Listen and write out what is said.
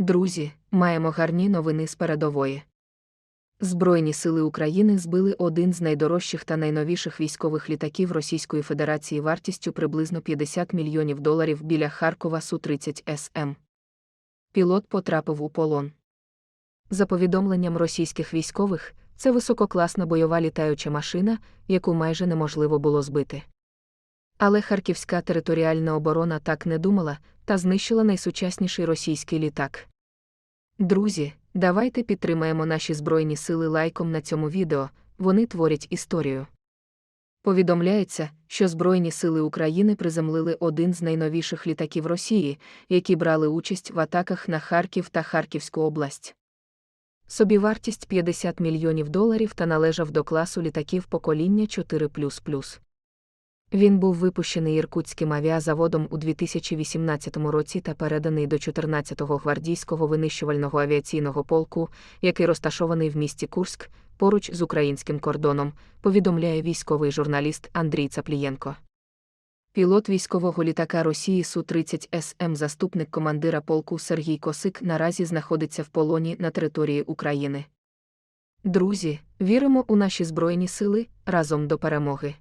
Друзі, маємо гарні новини з передової. Збройні сили України збили один з найдорожчих та найновіших військових літаків Російської Федерації вартістю приблизно 50 мільйонів доларів біля Харкова Су-30 СМ. Пілот потрапив у полон. За повідомленням російських військових, це висококласна бойова літаюча машина, яку майже неможливо було збити. Але Харківська територіальна оборона так не думала та знищила найсучасніший російський літак. Друзі, давайте підтримаємо наші Збройні сили лайком на цьому відео, вони творять історію. Повідомляється, що Збройні сили України приземлили один з найновіших літаків Росії, які брали участь в атаках на Харків та Харківську область. Собівартість 50 мільйонів доларів та належав до класу літаків покоління 4. Він був випущений Іркутським авіазаводом у 2018 році та переданий до 14-го гвардійського винищувального авіаційного полку, який розташований в місті Курськ, поруч з українським кордоном, повідомляє військовий журналіст Андрій Цаплієнко. Пілот військового літака Росії Су-30 СМ, заступник командира полку Сергій Косик, наразі знаходиться в полоні на території України. Друзі, віримо у наші Збройні сили разом до перемоги.